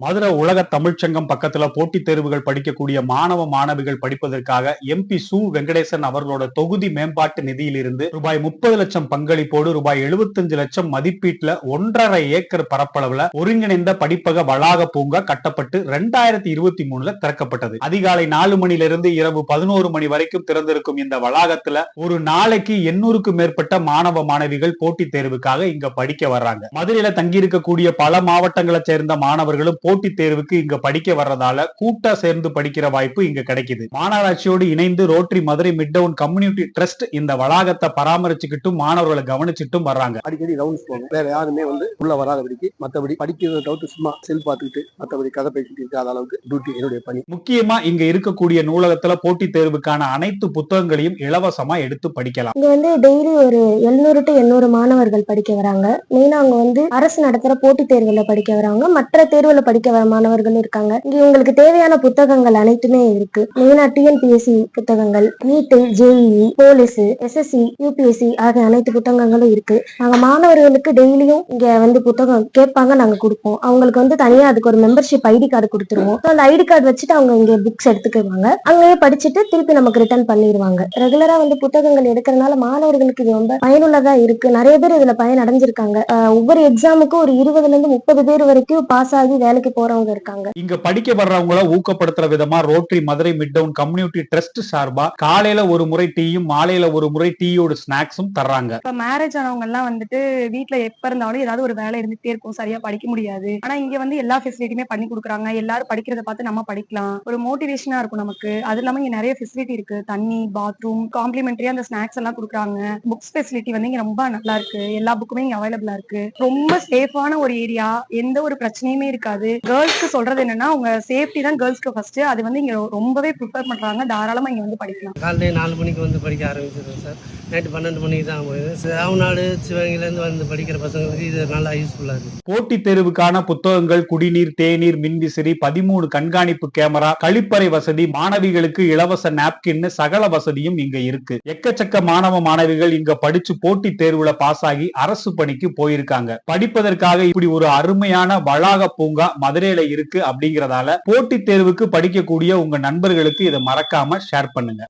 மதுரை உலக தமிழ்ச்சங்கம் பக்கத்துல போட்டித் தேர்வுகள் படிக்கக்கூடிய மாணவ மாணவிகள் படிப்பதற்காக எம்பி சு. வெங்கடேசன் அவர்களோட தொகுதி மேம்பாட்டு நிதியிலிருந்து ரூபாய் முப்பது லட்சம் பங்களிப்போடு ரூபாய் 75 லட்சம் மதிப்பீட்டுல ஒன்றரை ஏக்கர் பரப்பளவுல ஒருங்கிணைந்த படிப்பக வளாக பூங்கா கட்டப்பட்டு ரெண்டாயிரத்தி இருபத்தி மூணுல திறக்கப்பட்டது. அதிகாலை நாலு மணிலிருந்து இரவு பதினோரு மணி வரைக்கும் திறந்திருக்கும் இந்த வளாகத்துல ஒரு நாளைக்கு எண்ணூறுக்கும் மேற்பட்ட மாணவ மாணவிகள் போட்டித் தேர்வுக்காக இங்க படிக்க வர்றாங்க. மதுரையில தங்கியிருக்கக்கூடிய பல மாவட்டங்களை சேர்ந்த மாணவர்களும் போட்டித் தேர்வுக்கு இங்க படிக்க வர்றதால கூட்டா சேர்ந்து படிக்கிற வாய்ப்பு இங்க கிடைக்குது. மாநகராட்சியோடு இணைந்து Rotary Madurai mid town community trust இந்த வளாகத்தை பராமரிச்சுக்கிட்டும் மாணவர்களை கவனிச்சுட்டும் வர்றாங்க. அடிக்கடி ரவுண்ட்ஸ் போவோம் வேற யாருமே வந்து உள்ள வராதபடிக்கு மத்தபடி படிக்கிறத தவிர்த்து சும்மா செல் பார்த்துக்கிட்டு மத்தபடி கதை பேசிட்டு இருக்காத அளவுக்கு டியூட்டி என்னுடைய பணி. முக்கியமா இங்க இருக்கக்கூடிய நூலகத்துல போட்டித் தேர்வுக்கான அனைத்து புத்தகங்களையும் இலவசமா எடுத்து படிக்கலாம். இங்க வந்து டெய்லி ஒரு எழுநூறு டு எண்ணூறு மாணவர்கள் படிக்க வராங்க. மெயினா அவங்க வந்து அரசு நடத்துற போட்டித் தேர்வுல படிக்க வராங்க. மற்ற தேர்வுல படிக்க வர மாணவர்களும் இருக்காங்க. இங்க உங்களுக்கு தேவையான புத்தகங்கள் அனைத்துமே இருக்கு. மெயினா டிஎன்பிஎஸ்சி புத்தகங்கள் NEET JEE police SSC UPSC ஆகிய அனைத்து புத்தகங்களும் இருக்கு. நாங்க மாணவர்களுக்கு டெய்லியும் இங்க வந்து புத்தகம் கேட்பாங்க நாங்க கொடுப்போம். அவங்களுக்கு வந்து தனியா அதுக்கு ஒரு மெம்பர்ஷிப் ஐடி கார்டு கொடுத்துருவோம். அந்த ஐடி கார்டு வச்சுட்டு அவங்க இங்க புக்ஸ் எடுத்துக்குவாங்க. அங்கேயே படிச்சுட்டு திருப்பி நமக்கு ரிட்டர்ன் பண்ணிடுவாங்க ரெகுலரா வந்து புத்தகங்கள் எடுக்கிறதுனால மாணவர்களுக்கு இது ரொம்ப பயனுள்ளதா இருக்கு. நிறைய பேர் இதுல பயன் அடைஞ்சிருக்காங்க ஒவ்வொரு எக்ஸாமுக்கும் ஒரு இருபதுல இருந்து முப்பது பேர் வரைக்கும் பாஸ் ஆகி வேலைக்கு போறவங்க இருக்காங்க. இங்க படிக்க வர்றவங்கள ஊக்கப்படுத்துற விதமா Rotary Madurai mid town community trust சார்பா காலையில ஒரு முறை டீயும் மாலையில ஒரு முறை டீயோட ஸ்நாக்ஸும் தர்றாங்க. இப்ப மேரேஜ் ஆனவங்க எல்லாம் வந்துட்டு வீட்ல எப்ப இருந்தாலும் ஏதாவது ஒரு வேலை இருந்துட்டே இருக்கும். சரியா படிக்க முடியாது. ஆனா இங்க வந்து எல்லா ஃபெசிலிட்டியுமே பண்ணி கொடுக்குறாங்க. எல்லாரும் படிக்கிறத பார்த்து நம்ம படிக்கலாம். ஒரு மோட்டிவேஷனா இருக்கும் நமக்கு. அது இல்லாம இங்க நிறைய ஃபெசிலிட்டி இருக்கு. தண்ணி பாத்ரூம் காம்ப்ளிமெண்டரியா அந்த ஸ்நாக்ஸ் எல்லாம் கொடுக்குறாங்க. புக்ஸ் ஃபெசிலிட்டி வந்து இங்க ரொம்ப நல்லா இருக்கு. எல்லா புக்குமே இங்க அவைலபிளா இருக்கு. ரொம்ப சேஃபான ஒரு ஏரியா எந்த ஒரு பிரச்சனையுமே இருக்காது. கேர்ள்ஸ்க்கு சொல்றது என்னன்னா உங்க சேஃப்டி தான் கேர்ள்ஸ்க்கு ஃபர்ஸ்ட் அது வந்து இங்க ரொம்பவே ப்ரிஃபர் பண்றாங்க. தாராளமா இங்க வந்து படிக்கலாம். காலையிலே நாலு மணிக்கு வந்து படிக்க ஆரம்பிச்சிடுறோம் சார். நைட்டு பன்னெண்டு மணிக்கு தான் போயிடுது சாவநாடு சிவகங்கையிலேருந்து வந்து படிக்கிற பசங்களுக்கு இது நல்லா யூஸ்ஃபுல்லாக இருக்குது போட்டித் தேர்வுக்கான புத்தகங்கள் குடிநீர் தேநீர் மின்விசிறி பதிமூணு கண்காணிப்பு கேமரா கழிப்பறை வசதி மாணவிகளுக்கு இலவச நாப்கின்னு சகல வசதியும் இங்க இருக்கு. எக்கச்சக்க மாணவ மாணவிகள் இங்க படிச்சு போட்டித் தேர்வுல பாஸ் ஆகி அரசு பணிக்கு போயிருக்காங்க. படிப்பதற்காக இப்படி ஒரு அருமையான வளாக பூங்கா மதுரையில இருக்கு அப்படிங்கறதால போட்டித் தேர்வுக்கு படிக்கக்கூடிய உங்க நண்பர்களுக்கு இதை மறக்காம ஷேர் பண்ணுங்க.